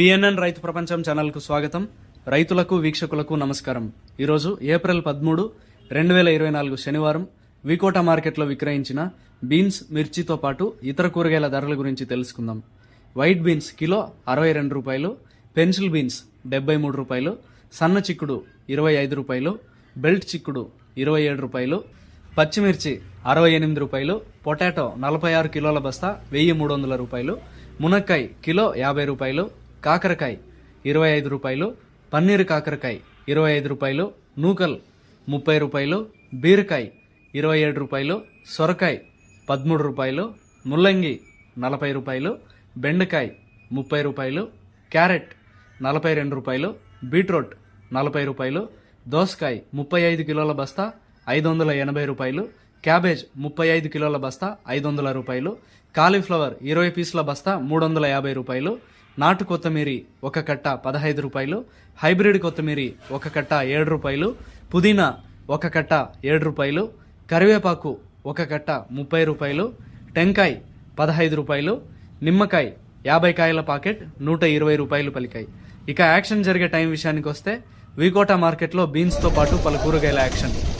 PNN రైతు ప్రపంచం ఛానల్కు స్వాగతం. రైతులకు వీక్షకులకు నమస్కారం. ఈరోజు ఏప్రిల్ పదమూడు రెండు వేల ఇరవై నాలుగు శనివారం వికోట మార్కెట్లో విక్రయించిన బీన్స్ మిర్చితో పాటు ఇతర కూరగాయల ధరల గురించి తెలుసుకుందాం. వైట్ బీన్స్ కిలో అరవై రెండు రూపాయలు పెన్సిల్ బీన్స్ డెబ్బై మూడు రూపాయలు సన్న చిక్కుడు ఇరవై ఐదు రూపాయలు బెల్ట్ చిక్కుడు ఇరవై ఏడు రూపాయలు పచ్చిమిర్చి అరవై ఎనిమిది రూపాయలు పొటాటో నలభై ఆరు కిలోల బస్తా వెయ్యి మూడు వందల రూపాయలు మునక్కాయ కిలో యాభై రూపాయలు కాకరకాయ ఇరవై ఐదు రూపాయలు పన్నీరు కాకరకాయ ఇరవై ఐదు రూపాయలు నూకల్ ముప్పై రూపాయలు బీరకాయ ఇరవై ఏడు రూపాయలు సొరకాయ పదమూడు రూపాయలు ముల్లంగి నలభై రూపాయలు బెండకాయ ముప్పై రూపాయలు క్యారెట్ నలభై రెండు రూపాయలు బీట్రూట్ నలభై రూపాయలు దోసకాయ ముప్పై ఐదు కిలోల బస్తా ఐదు వందల ఎనభై రూపాయలు క్యాబేజ్ ముప్పై ఐదు కిలోల బస్తా ఐదు వందల రూపాయలు. కాలీఫ్లవర్ ఇరవై పీసుల బస్తా మూడు వందల యాభై రూపాయలు. నాటు కొత్తిమీరి ఒక కట్ట పదహైదు రూపాయలు. హైబ్రిడ్ కొత్తిమీరి ఒక కట్ట ఏడు రూపాయలు. పుదీనా ఒక కట్ట ఏడు రూపాయలు. కరివేపాకు ఒక కట్ట ముప్పై రూపాయలు. టెంకాయ్ పదహైదు రూపాయలు. నిమ్మకాయ యాభై కాయల పాకెట్ నూట ఇరవై రూపాయలు పలికాయి. ఇక యాక్షన్ జరిగే టైం విషయానికి వస్తే వికోటా మార్కెట్లో బీన్స్తో పాటు పలు కూరగాయల యాక్షన్.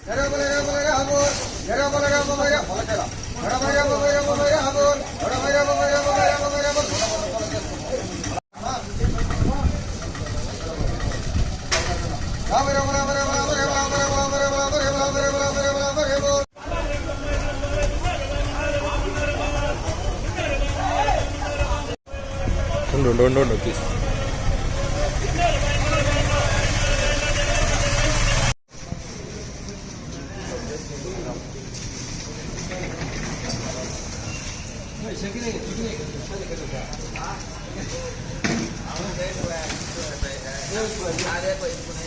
जरा बोला जरा बोला ఉండు ఉండు ఉండు ఉండు ప్లీజ్ ఎనభై ఎనభై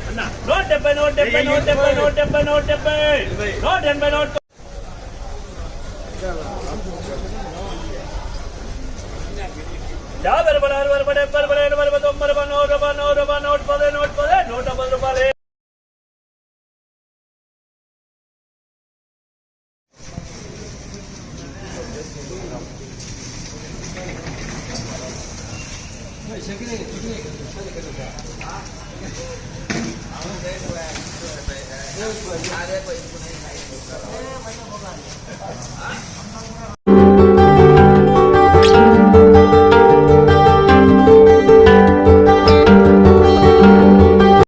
ఏపుడా నూట డెబ్బై నూట డెబ్బై నూట డెబ్బై నూట డెబ్బై నూట డెబ్బై నూట ఎనభై నూట యాభై రూపాయలు అరవై రూపాయలు డెబ్బై రూపాయలు ఎనభై రూపాయలు తొంభై రూపాయలు నూట రూపాయలు నూట